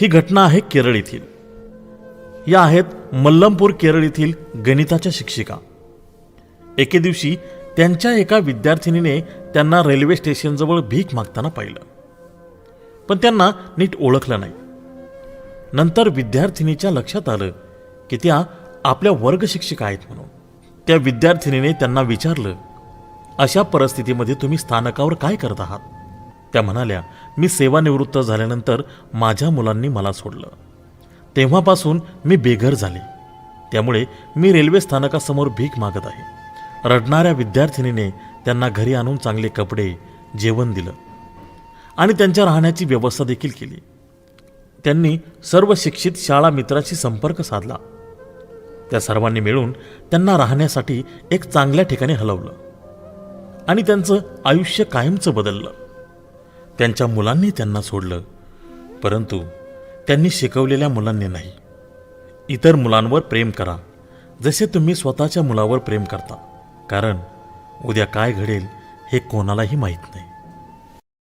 ही घटना आहे केरळ येथील. या आहेत मल्लमपूर केरळ येथील गणिताच्या शिक्षिका. एके दिवशी त्यांच्या एका विद्यार्थिनीने त्यांना रेल्वे स्टेशनजवळ भीक मागताना पाहिलं. पण त्यांना नीट ओळखलं नाही. नंतर विद्यार्थिनीच्या लक्षात आलं की त्या आपल्या वर्ग शिक्षिका आहेत म्हणून. त्या विद्यार्थिनीने त्यांना विचारलं अशा परिस्थितीमध्ये तुम्ही स्थानकावर काय करत आहात? त्या म्हणाल्या मी सेवानिवृत्त झाल्यानंतर माझ्या मुलांनी मला सोडलं. तेव्हापासून मी बेघर झाले. त्यामुळे मी रेल्वे स्थानकासमोर भीक मागत आहे. रडणाऱ्या विद्यार्थिनीने त्यांना घरी आणून चांगले कपडे जेवण दिलं आणि त्यांच्या राहण्याची व्यवस्था देखील केली. त्यांनी सर्व शिक्षित शाळा मित्राशी संपर्क साधला. त्या सर्वांनी मिळून त्यांना राहण्यासाठी एक चांगल्या ठिकाणी हलवलं आणि त्यांचं आयुष्य कायमचं बदललं. त्यांच्या मुलांनी त्यांना सोडलं. परंतु त्यांनी शिकवलेल्या मुलांनी नाही. इतर मुलांवर प्रेम करा. जसे तुम्ही स्वतःच्या मुलावर प्रेम करता. कारण उद्या काय घडेल हे कोणालाही माहीत नाही.